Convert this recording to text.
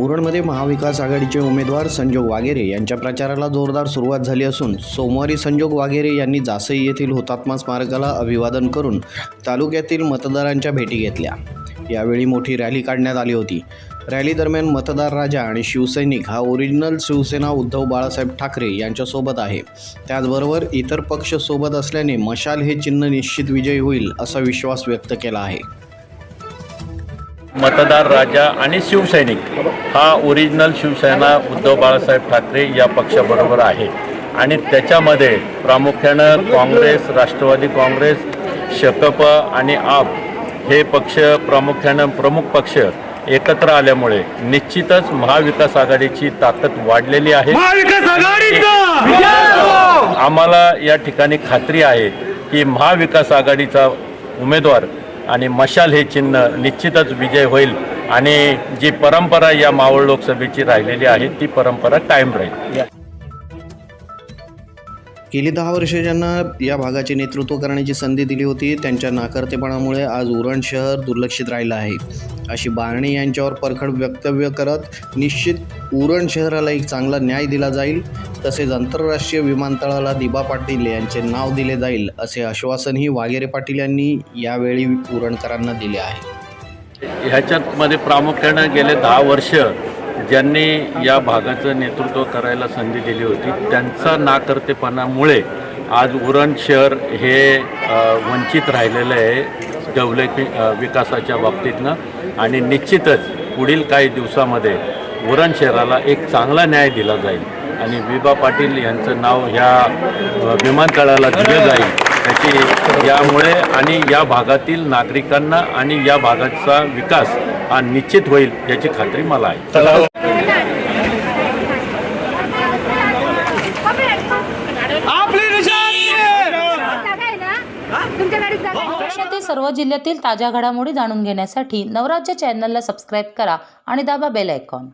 उरणमध्ये महाविकास आघाडीचे उमेदवार संजोग वागेरे यांच्या प्रचाराला जोरदार सुरुवात झाली असून सोमवारी संजोग वागेरे यांनी जासई येथील हुतात्मा स्मारकाला अभिवादन करून तालुक्यातील मतदारांच्या भेटी घेतल्या. यावेळी मोठी रॅली काढण्यात आली होती. रॅली दरम्यान मतदार राजा आणि शिवसैनिक हा ओरिजिनल शिवसेना उद्धव बाळासाहेब ठाकरे यांच्यासोबत आहे. त्याचबरोबर इतर पक्ष सोबत असल्याने मशाल हे चिन्ह निश्चित विजयी होईल असा विश्वास व्यक्त केला आहे. मतदार राजा आणि शिवसैनिक हा ओरिजिनल शिवसेना उद्धव बाळासाहेब ठाकरे या पक्षाबरोबर आहे. आणि त्याच्यामध्ये प्रामुख्यानं काँग्रेस राष्ट्रवादी काँग्रेस शकप आणि आप हे पक्ष प्रामुख्यानं प्रमुख पक्ष एकत्र आल्यामुळे निश्चितच महाविकास आघाडीची ताकद वाढलेली आहे. आम्हाला या ठिकाणी खात्री आहे की महाविकास आघाडीचा उमेदवार आणि मशाल हे चिन्ह निश्चितच विजय होईल आणि जी परंपरा या मावळ लोकसभेची राहिलेली आहे ती परंपरा कायम राहील. गेली दहा वर्ष ज्यांना या भागाचे नेतृत्व करण्याची संधी दिली होती त्यांच्या नाकर्तेपणामुळे आज उरण शहर दुर्लक्षित राहिलं आहे. अशी बारणे यांच्यावर परखड वक्तव्य करत निश्चित उरण शहराला एक चांगला न्याय दिला जाईल तसेच आंतरराष्ट्रीय विमानतळाला दिबा पाटील यांचे नाव दिले जाईल असे आश्वासनही वागेरे पाटील यांनी यावेळी उरणकरांना दिले आहे. ह्याच्यामध्ये प्रामुख्यानं गेले दहा वर्ष ज्यांनी या भागाचं नेतृत्व करायला संधी दिली होती त्यांचा नाकर्तेपणामुळे आज उरण शहर हे वंचित राहिलेलं आहे डेव्हलप विकासाच्या बाबतीतनं. आणि निश्चितच पुढील काही दिवसामध्ये उरण शहराला एक चांगला न्याय दिला जाईल. आणि विबा पाटील यांचं नाव ह्या विमानतळाला दिलं जाईल. त्याची यामुळे आणि या भागातील नागरिकांना आणि या भागाचा विकास हा निश्चित होईल याची खात्री मला आहे. सर्व जिल्ह्यातील ताज्या घडामोडी जाणून घेण्यासाठी नवराज्य चॅनलला सबस्क्राईब करा आणि दाबा बेल आयकॉन.